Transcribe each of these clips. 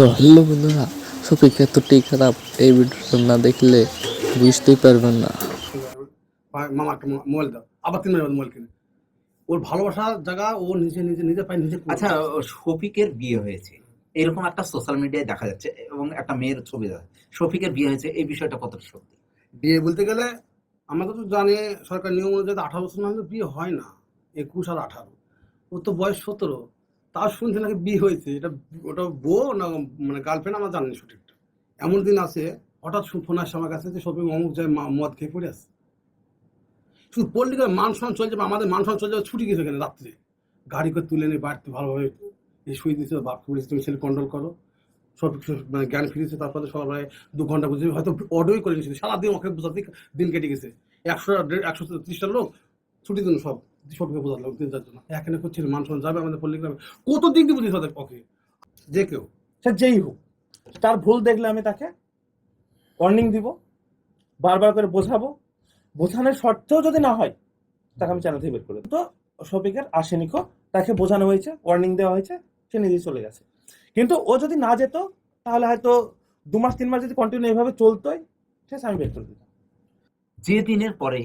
তো হ্যালো বন্ধুরা সফিক এতটাই খারাপ এই ভিডিওটা না দেখলে বুঝতেই পারবেন না। মা- মামা একটা মো- মোবাইল দাও। আবার তিন মাস মোবাইল কিনে। ওর ভালোবাসার জায়গা ও নিজে নিজে নিজে পায় নিজে। আচ্ছা শফিকের বিয়ে হয়েছে। এরকম একটা সোশ্যাল মিডিয়ায় দেখা যাচ্ছে এবং একটা মেয়ের ছবি দেখা শফিকের বিয়ে হয়েছে এই বিষয়টা কত সত্যি? বিয়ে বলতে গেলে আমরা তো জানি সরকার নিয়ম অনুযায়ী আঠারো বছর না হলে বিয়ে হয় না। একুশ আর আঠারো। ওর তো বয়স সতেরো। তার শুনছে নাকি বিয়ে হয়েছে। এটা ওটা বউ না মানে গার্লফ্রেন্ড আমার জানি না সঠিকটা। এমন দিন আছে হঠাৎ ফোন আসছে আমার কাছে যে শপিং অমুক যায় মদ খেয়ে পড়ে আসছে শুধু পল্লিকার মান সম্মান চলে যাবে আমাদের মান সম্মান চলে যাবে ছুটি গেছে এখানে রাত্রে? গাড়ি করে তুলে নিয়ে বাড়িতে ভালোভাবে এই শুয়ে দিয়েছে বাপ পুলিশ তুমি ছেলে কন্ট্রোল করো। সব মানে জ্ঞান ফিরেছে, তারপরে সবাই দু ঘণ্টা বুঝে হয়তো অর্ডারই করে নিয়েছে সারাদিন ওকে বোঝাতে দিন কেটে গেছে। একশো একশো ত্রিশটা লোক ছুটি দিন সব সবকে বোঝালো তিন চারজন এখানে করছিল মান সম্মান যাবে আমাদের পল্লিগ্রামে। কত দিন দিয়ে বুঝিস তাদের পক্ষে? যে কেউ। সে যেই হোক তার ভুল দেখলে আমি তাকে ওয়ার্নিং দিব বারবার করে বোঝাবো। বোঝানোর শর্তেও যদি না হয় তাকে আমি চ্যানেল থেকে বের করে দেবো। তো শফিকের আসেনিকো তাকে বোঝানো হয়েছে ওয়ার্নিং দেওয়া হয়েছে সে নিজেই চলে গেছে। কিন্তু ও যদি না যেত তাহলে হয়তো দু মাস তিন মাস যদি কন্টিনিউ এইভাবে চলতোই সে আমি বের করে দিতাম যে দিনের পরে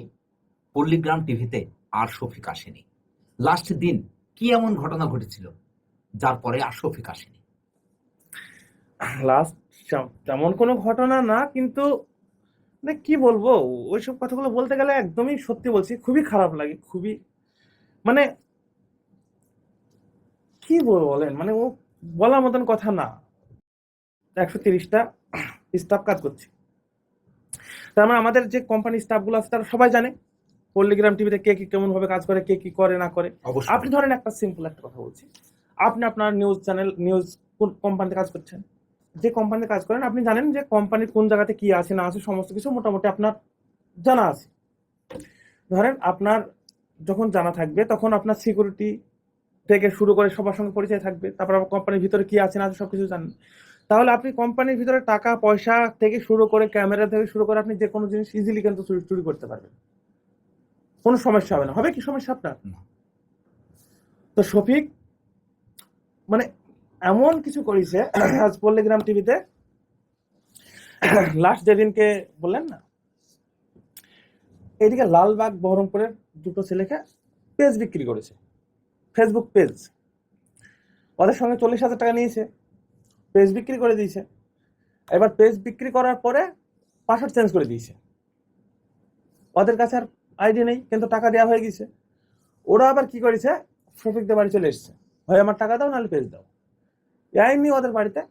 পল্লীগ্রাম টিভিতে আর শফিক আসেনি। লাস্ট দিন কি এমন ঘটনা ঘটেছিল, যার পরে আর শফিক আসেনি? লাস্ট তেমন কোনো ঘটনা না, কিন্তু মানে কি বলব, ওইসব কথাগুলো বলতে গেলে একদমই সত্যি বলছি, খুবই খারাপ লাগে, খুবই মানে কি বলব বলেন মানে ও বলার মতন কথা না। একশো তিরিশটা স্টাফ কাজ করছে। তার মানে আমাদের যে কোম্পানি স্টাফগুলো আছে, তারা সবাই জানে। পল্লিগ্রাম টিভিতে কে কি কেমন ভাবে কাজ করে কে কি করে না করে। আপনি ধরেন একটা সিম্পল একটা কথা বলছি। আপনি আপনার নিউজ চ্যানেল নিউজ কোন কোম্পানিতে কাজ করছেন? যে কোম্পানিতে কাজ করেন আপনি জানেন যে কোম্পানির কোন জায়গাতে কি আছে না আছে সমস্ত কিছু মোটামুটি আপনার জানা আছে। ধরেন আপনার যখন জানা থাকবে তখন আপনার সিকিউরিটি থেকে শুরু করে সবার সঙ্গে পরিচয় থাকবে তারপর আবার কোম্পানির ভিতরে কি আছে না আছে সব কিছু জানেন। তাহলে আপনি কোম্পানির ভিতরে টাকা পয়সা থেকে শুরু করে ক্যামেরা থেকে শুরু করে আপনি যে কোনো জিনিস ইজিলি কিন্তু চুরি চুরি করতে পারবেন। কোনো সমস্যা হবে না। হবে কি সমস্যা আপনার? না। তো শফিক মানে এমন কিছু করেছে আজ পল্লিগ্রাম টিভিতে লাস্ট যেদিনকে বললেন না এদিকে লালবাগ বহরমপুরের দুটো ছেলেকে পেজ বিক্রি করেছে। ফেসবুক পেজ ওদের সঙ্গে চল্লিশ হাজার টাকা নিয়েছে। পেজ বিক্রি করে দিয়েছে। এবার পেজ বিক্রি করার পরে পাসওয়ার্ড চেঞ্জ করে দিয়েছে। ওদের কাছে আর আইডি নেই কিন্তু টাকা দেওয়া হয়ে গেছে। ওরা আবার কি করেছে? শফিকদের বাড়ি চলে এসছে। হয় আমার টাকা দাও নাহলে পেজ দাও। এই নিয়ে ওদের বাড়িতে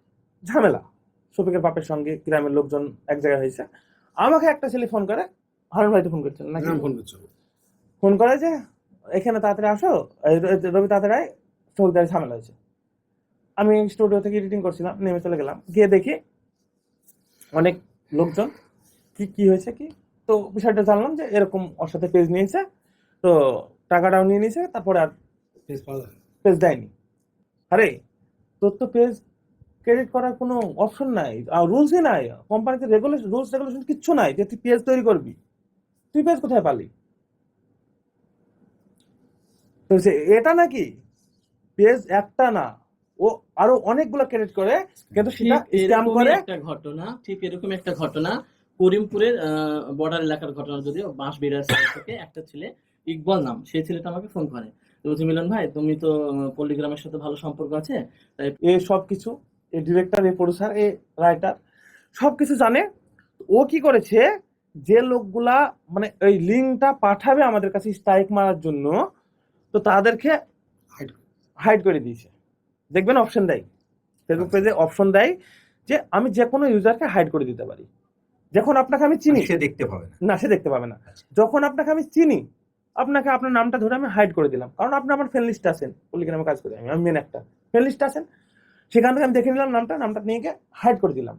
ঝামেলা। শফিকের বাপের সঙ্গে গ্রামের লোকজন এক জায়গায় হয়েছে। আমাকে একটা ছেলে ফোন করে হারুন ভাইতে ফোন করছেন নাকি? ফোন করছ ফোন করে যে এখানে তাড়াতাড়ি আসো এই রবি তাড়াতাড়ি আয়, শফিকদারের ঝামেলা হয়েছে। আমি স্টুডিও থেকে এডিটিং করছিলাম নেমে চলে গেলাম। গিয়ে দেখি অনেক লোকজন কি কি হয়েছে কি? তো বিষয়টা জানলাম যে এরকম ওর সাথে পেজ নিয়েছে তো টাকাটাও নিয়ে নিয়েছে তারপরে আর ফেস পাওয়া যায় পেজ দেয়নি। আরে তোর তো পেজ ক্রেডিট করার কোনো অপশন নাই আর রুলসই নাই কোম্পানিতে রেগুলেশন রুলস রেগুলেশন কিচ্ছু নাই যে তুই পেজ তৈরি করবি। তুই পেজ কোথায় পালি? তো এটা নাকি? পেজ একটা না ও আরও অনেকগুলো ক্রেডিট করে কিন্তু সেটা স্ক্যাম করে একটা ঘটনা ঠিক এরকম একটা ঘটনা। করিমপুরের বর্ডার এলাকার ঘটনা যদিও বাঁশ বেড়ার থেকে একটা ছেলে ইকবাল নাম সেই ছেলেটা আমাকে ফোন করে। তো মিলন ভাই তুমি তো পল্লিগ্রামের সাথে ভালো সম্পর্ক আছে? তাই এ সব কিছু এ ডিরেক্টর এ প্রডিউসার এ রাইটার সব কিছু জানে। ও কি করেছে? যে লোকগুলা মানে ওই লিঙ্কটা পাঠাবে আমাদের কাছে স্ট্রাইক মারার জন্য তো তাদেরকে হাইড হাইড করে দিয়েছে। দেখবেন অপশন দেয়। ফেসবুক পেজে অপশন দেয় যে আমি যে কোনো ইউজারকে হাইড করে দিতে পারি। যখন আপনাকে আমি চিনি সে দেখতে পাবে না। সে দেখতে পাবে না। যখন আপনাকে আমি চিনি আপনাকে আপনার নামটা ধরে আমি হাইড করে দিলাম। কারণ আপনি আমার ফ্রেন্ড লিস্টে আছেন। পলিগ্রামে কাজ করি? আমি আমি মেন একটা ফ্রেন্ড লিস্টে আছেন। সেখান থেকে আমি দেখে নিলাম নামটা নামটা নিয়ে গিয়ে হাইড করে দিলাম।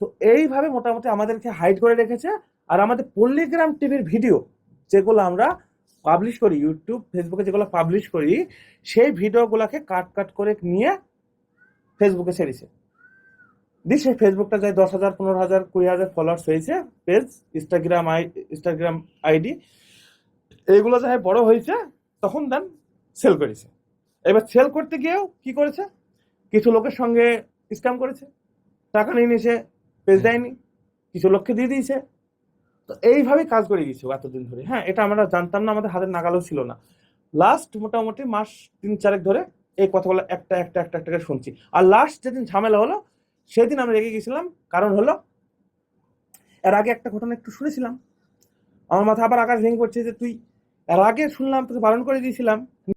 তো এইভাবে মোটামুটি আমাদেরকে হাইড করে রেখেছে। আর আমাদের পল্লিগ্রাম টিভির ভিডিও যেগুলো আমরা পাবলিশ করি ইউটিউব ফেসবুকে যেগুলো পাবলিশ করি সেই ভিডিওগুলোকে কাট কাট করে নিয়ে ফেসবুকে ছেড়েছে। দিস সেই ফেসবুকটা যায় দশ হাজার, পনেরো হাজার, কুড়ি হাজার ফলোয়ার্স হয়েছে পেজ ইনস্টাগ্রাম আই ইনস্টাগ্রাম আইডি এইগুলো যাই বড় হয়েছে, তখন দেন সেল করেছে। এবার সেল করতে গিয়েও কি করেছে? কিছু লোকের সঙ্গে স্ক্যাম করেছে। টাকা নিয়ে নিয়েছে পেজ দেয়নি, কিছু লোককে দিয়ে দিয়েছে। তো এইভাবেই কাজ করে গেছে এতদিন ধরে। হ্যাঁ এটা আমরা জানতাম না, আমাদের হাতের নাগালও ছিল না। লাস্ট মোটামুটি মাস তিন চারেক ধরে এই কথাগুলো একটা একটা একটা একটা শুনছি। আর লাস্ট যেদিন ঝামেলা হলো সেদিন আমি রেগে গেছিলাম, কারণ হলো, এর আগে একটা ঘটনা একটু শুনেছিলাম। আমার মাথা আবার আকাশ ভেঙে পড়ছে যে, তুই এর আগে শুনলাম, তোকে বারণ করে দিয়েছিলাম।